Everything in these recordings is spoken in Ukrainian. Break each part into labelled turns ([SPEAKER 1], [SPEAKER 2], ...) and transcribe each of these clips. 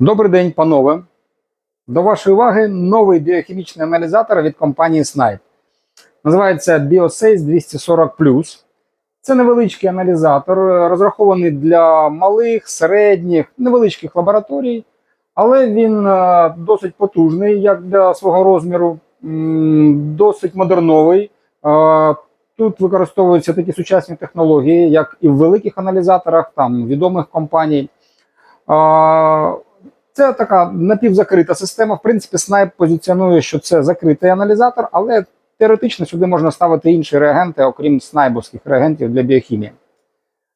[SPEAKER 1] Добрий день, панове. До вашої уваги новий біохімічний аналізатор від компанії Snipe. Називається BioSace 240 Це невеличкий аналізатор, е, розрахований для малих, середніх, невеличких лабораторій, але він е, досить потужний, як для свого розміру, досить модерновий. Е, Тут використовуються такі сучасні технології, як і в великих аналізаторах, там відомих компаній. Це така напівзакрита система. В принципі, Snipe позиціонує, що це закритий аналізатор, але теоретично сюди можна ставити інші реагенти, окрім снайбовських реагентів для біохімії.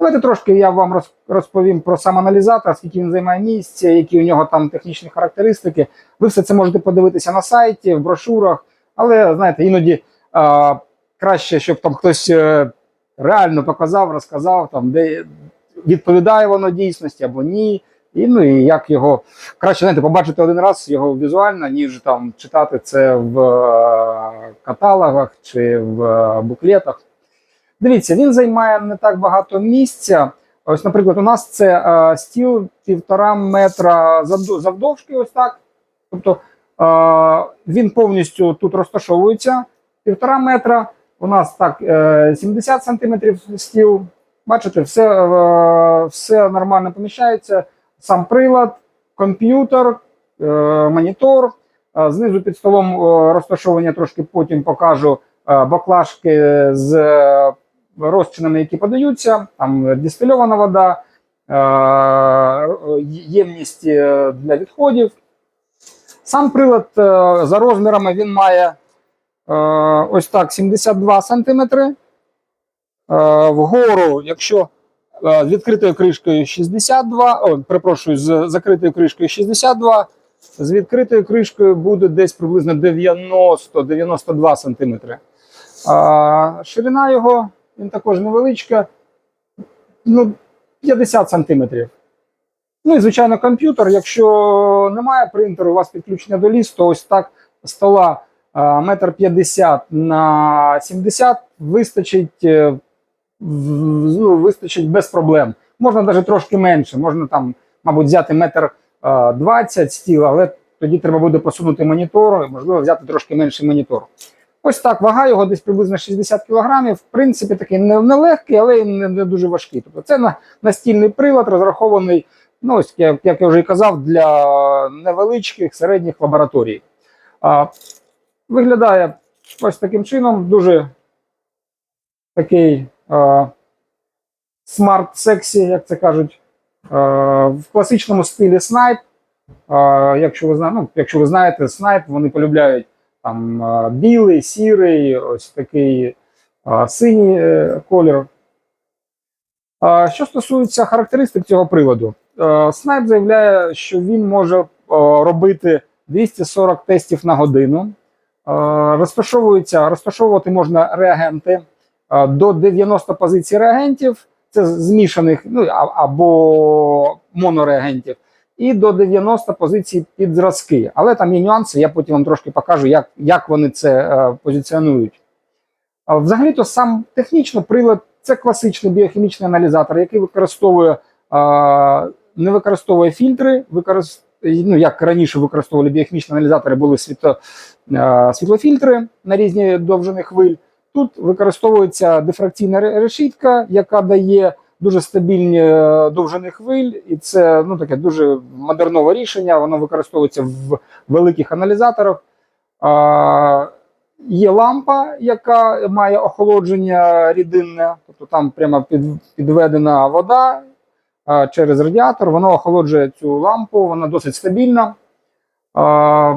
[SPEAKER 1] Давайте трошки я вам розповім про сам аналізатор, скільки він займає місця, які у нього там технічні характеристики. Ви все це можете подивитися на сайті, в брошурах, але знаєте, іноді а, краще, щоб там хтось е, реально показав, розказав, там, де відповідає воно дійсності або ні. І, ну, і як його краще знаєте, побачити один раз його візуально, ніж там читати це в е, каталогах чи в е, буклетах. Дивіться, він займає не так багато місця. Ось, наприклад, у нас це е, стіл півтора метра завдовжки, ось так. Тобто е, він повністю тут розташовується. Півтора метра. У нас так е, 70 сантиметрів стіл. Бачите, все, е, все нормально поміщається. Сам прилад, комп'ютер, е, монітор. Е, Знизу під столом е, розташовані, трошки потім покажу баклажки з розчинами, які подаються. Там дистильована вода, ємність для відходів. Сам прилад за розмірами він має ось так 72 см. Вгору, якщо з відкритою кришкою 62, о, перепрошую, з закритою кришкою 62, з відкритою кришкою буде десь приблизно 90-92 см. Ширина його, він також невеличка, ну, 50 см. Ну і, звичайно, комп'ютер. Якщо немає принтеру, у вас підключення до ліс, то ось так стола метр 50 на 70 вистачить, е, вистачить без проблем. Можна навіть трошки менше, можна там, мабуть, взяти метр а, 20 стіл, але тоді треба буде посунути монітор, можливо, взяти трошки менший монітор. Ось так, вага його десь приблизно 60 кг. В принципі, такий не- нелегкий, але й не, дуже важкий. Тобто це на, настільний прилад, розрахований, ну, ось, як, я вже і казав, для невеличких середніх лабораторій. А, виглядає ось таким чином, дуже такий смарт-сексі, як це кажуть, в класичному стилі снайп. Якщо, ви, ну, якщо ви знаєте, снайп, вони полюбляють там білий, сірий, ось такий синій е, колір. Що стосується характеристик цього приладу, е, Снайп заявляє, що він може е, робити 240 тестів на годину. Е, Розташовується, розташовувати можна реагенти е, до 90 позицій реагентів, це змішаних ну, або монореагентів, і до 90 позицій під зразки. Але там є нюанси, я потім вам трошки покажу, як, як вони це е, позиціонують. Взагалі-то сам технічно прилад це класичний біохімічний аналізатор, який використовує не використовує фільтри, використ... ну, як раніше використовували біохімічні аналізатори, були світло... а, світлофільтри на різні довжини хвиль. Тут використовується дифракційна решітка, яка дає дуже стабільні е, довжини хвиль, і це ну, таке дуже модернове рішення. Воно використовується в великих аналізаторах. А, Є лампа, яка має охолодження рідинне, тобто там прямо під, підведена вода а, через радіатор, воно охолоджує цю лампу, вона досить стабільна. А,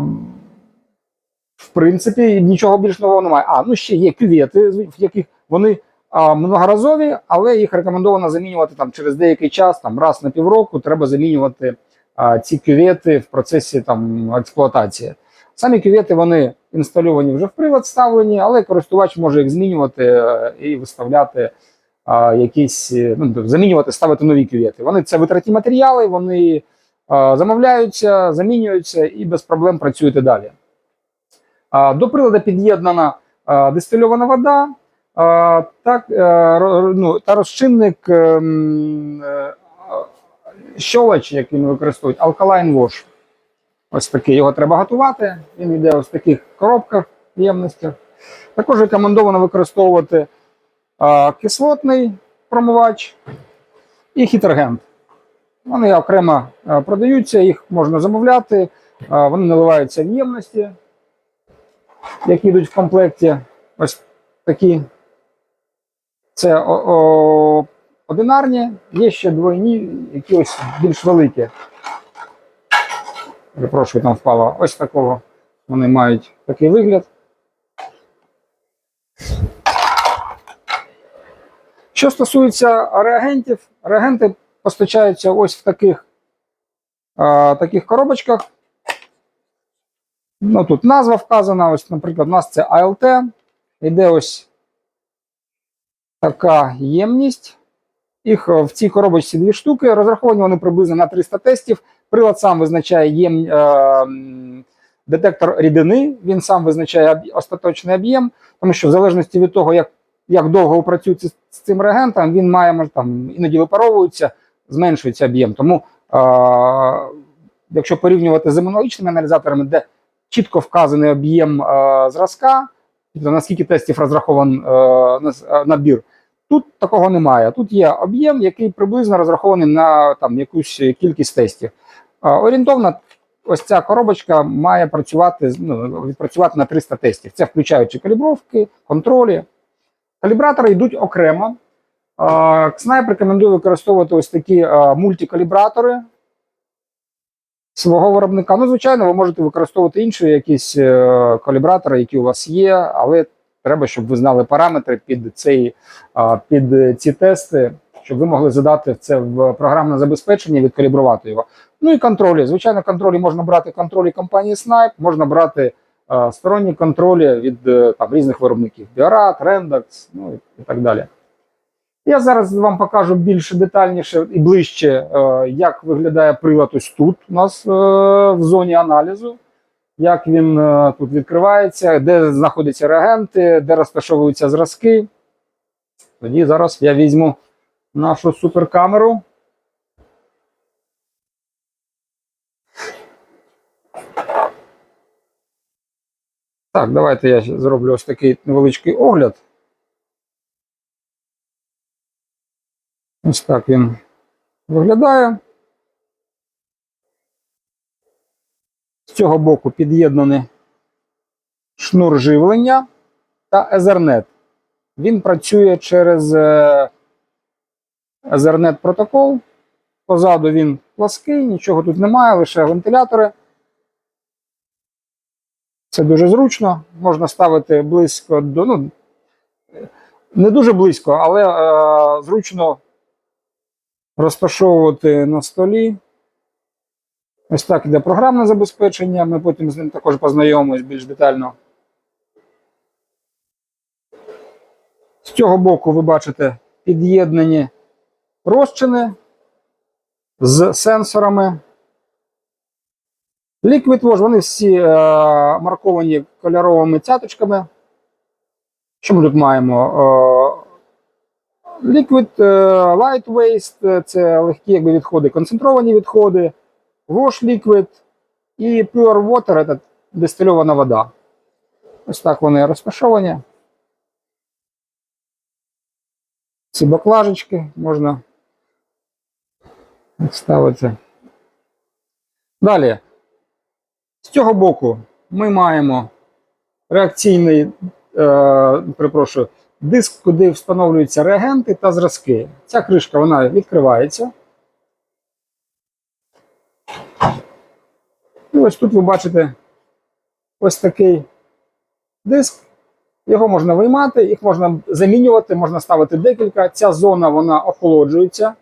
[SPEAKER 1] в принципі, нічого більш нового немає. А, ну ще є кювети, в яких вони а, многоразові, але їх рекомендовано замінювати там через деякий час, там раз на півроку, треба замінювати а, ці кювети в процесі там експлуатації. Самі кювети вони інстальовані вже в прилад вставлені, але користувач може їх змінювати е, і виставляти а, якісь, е, ну, замінювати, ставити нові кювети. Вони це витратні матеріали, вони а, замовляються, замінюються і без проблем працюєте далі. До прилада під'єднана дистильована вода так, е, ну, та розчинник ем, е, щолоч, який вони використовують, Alkaline Wash. Ось такий. Його треба готувати. Він йде ось в таких коробках ємностях. Також рекомендовано використовувати кислотний промивач і хітергент. Вони окремо продаються, їх можна замовляти. Вони наливаються в ємності, які йдуть в комплекті. Ось такі. Це о, о, одинарні, є ще двойні, які ось більш великі. Перепрошую, там впало. Ось такого. Вони мають такий вигляд. Що стосується реагентів, реагенти постачаються ось в таких, а, таких коробочках. Ну, тут назва вказана. Ось, наприклад, у нас це ALT. Йде ось така ємність. Їх е, в цій коробочці дві штуки. Розраховані вони приблизно на 300 тестів. Прилад сам визначає єм, е, детектор рідини, він сам визначає остаточний об'єм, тому що в залежності від того, як, як довго працюється з цим реагентом, він має може, там, іноді випаровується, зменшується об'єм. Тому, е, якщо порівнювати з імунологічними аналізаторами, де чітко вказаний об'єм е, зразка, тобто наскільки тестів розрахований е, е, набір, Тут такого немає. Тут є об'єм, який приблизно розрахований на там, якусь кількість тестів. Орієнтовно, ось ця коробочка має працювати, ну, відпрацювати на 300 тестів. Це включаючи калібровки, контролі. Калібратори йдуть окремо. Снайп рекомендує використовувати ось такі мультикалібратори свого виробника. Ну, звичайно, ви можете використовувати інші якісь е, калібратори, які у вас є, але треба, щоб ви знали параметри під цей під ці тести, щоб ви могли задати це в програмне забезпечення відкалібрувати його. Ну і контролі. Звичайно, контролі можна брати контролі компанії Snipe, можна брати сторонні контролі від е, там, різних виробників: Biorad, Rendax, ну і так далі. Я зараз вам покажу більш детальніше і ближче, е, як виглядає прилад ось тут у нас е, в зоні аналізу як він е, тут відкривається, де знаходяться реагенти, де розташовуються зразки. Тоді зараз я візьму нашу суперкамеру. Так, давайте я зроблю ось такий невеличкий огляд. Ось так він виглядає. З цього боку під'єднаний шнур живлення та Ethernet. Він працює через е, Ethernet протокол. Позаду він плаский, нічого тут немає, лише вентилятори. Це дуже зручно. Можна ставити близько до. Ну, не дуже близько, але е, зручно розташовувати на столі. Ось так іде програмне забезпечення. Ми потім з ним також познайомимось більш детально. З цього боку ви бачите під'єднані розчини з сенсорами. Liquid Wash, вони всі е, марковані кольоровими цяточками. Що ми тут маємо? Е, Liquid е, Light Waste е, це легкі якби, відходи, концентровані відходи. Wash Liquid і Pure Water це дистильована вода. Ось так вони розташовані. Ці баклажечки можна ставити. Далі. З цього боку ми маємо реакційний, е, перепрошую, диск, куди встановлюються реагенти та зразки. Ця кришка вона відкривається. І ось тут ви бачите ось такий диск. Його можна виймати, їх можна замінювати, можна ставити декілька. Ця зона вона охолоджується.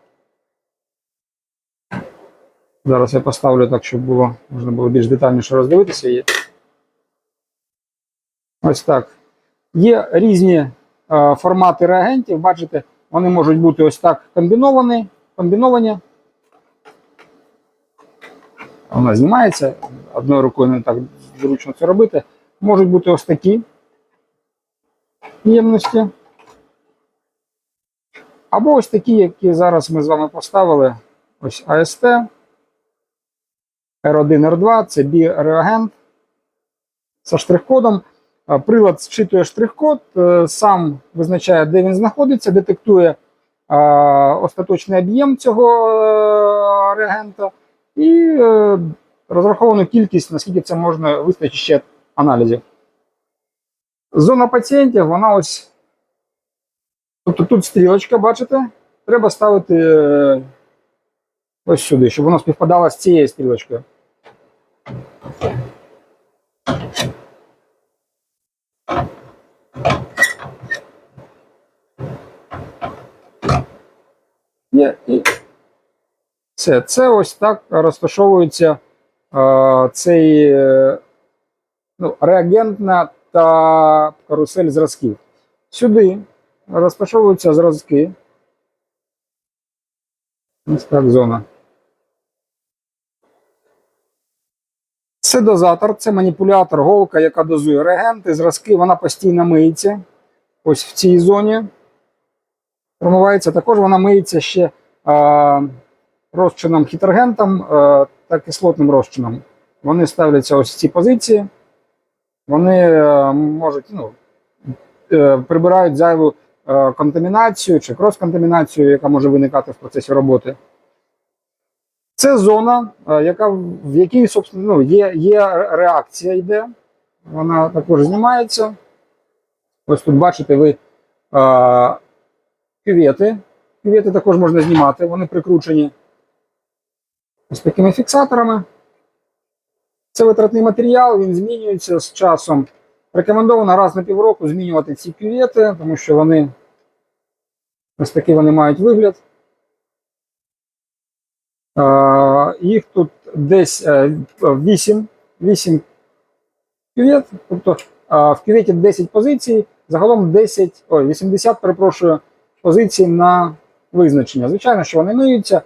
[SPEAKER 1] Зараз я поставлю так, щоб було, можна було більш детальніше роздивитися її. Ось так. Є різні формати реагентів. Бачите, вони можуть бути ось так комбіновані. комбіновані. Вона знімається. Одною рукою не так зручно це робити. Можуть бути ось такі ємності. Або ось такі, які зараз ми з вами поставили. Ось AST. R1, R2 це B-реагент за штрих-кодом. Прилад зчитує штрих-код, е, сам визначає, де він знаходиться, детектує остаточний об'єм цього е, реагента і е, розраховану кількість, наскільки це можна вистачить ще аналізів. Зона пацієнтів, вона ось. Тобто тут стрілочка, бачите? Треба ставити ось сюди, щоб воно співпадало з цією стрілочкою. Є, і все. Це ось так розташовується е, цей е, ну, реагентна та карусель зразків. Сюди розташовуються зразки. Ось так зона. Це дозатор, це маніпулятор, голка, яка дозує реагенти, зразки, вона постійно миється. Ось в цій зоні промивається. Також вона миється ще а, розчином хітергентом а, та кислотним розчином. Вони ставляться ось в ці позиції. Вони е, можуть ну, е, прибирають зайву е, контамінацію чи крос-контамінацію, яка може виникати в процесі роботи. Це зона, е, яка, в якій собственно, ну, є, є реакція йде. Вона також знімається. Ось тут бачите ви е, кювети. Кювети також можна знімати, вони прикручені ось такими фіксаторами. Це витратний матеріал, він змінюється з часом. Рекомендовано раз на півроку змінювати ці кювети, тому що вони ось такий вони мають вигляд. Їх тут десь е, 8, 8 кювет, тобто в кюветі 10 позицій, загалом 10, ой, 80, перепрошую, позицій на визначення. Звичайно, що вони миються,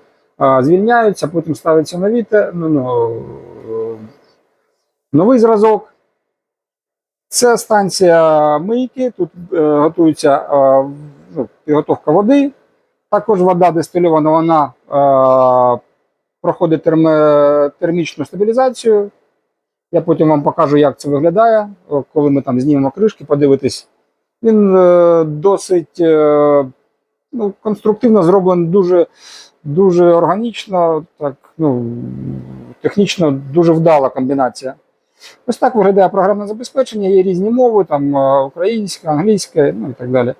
[SPEAKER 1] звільняються, потім ставиться нові, ну, ну, е, новий зразок. Це станція мийки, тут е, готується е, ну, підготовка води. Також вода дистильована, вона е, проходить терм- термічну стабілізацію. Я потім вам покажу, як це виглядає, коли ми там знімемо кришки, подивитись. Він е, досить е, ну, конструктивно зроблений, дуже, дуже органічно, так, ну, технічно дуже вдала комбінація. Ось так виглядає програмне забезпечення, є різні мови, там е, українська, англійська, ну і так далі.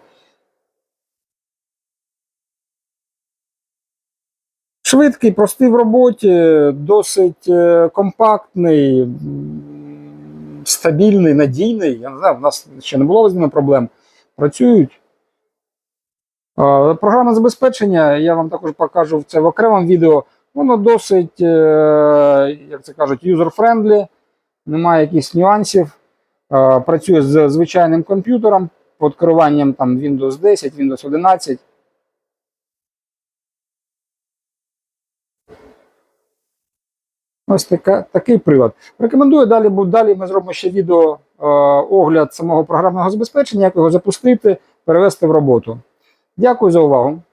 [SPEAKER 1] Швидкий, простий в роботі, досить е, компактний, стабільний, надійний. Я не знаю, в нас ще не було з ними проблем. Працюють. Е, Програмне забезпечення, я вам також покажу це в окремому відео. Воно досить, е, як це кажуть, user-friendly, немає якихось нюансів. Е, Працює з звичайним комп'ютером під керуванням там, Windows 10, Windows 11. Ось така, такий прилад. Рекомендую далі, бо далі ми зробимо ще відео огляд самого програмного забезпечення, як його запустити, перевести в роботу. Дякую за увагу.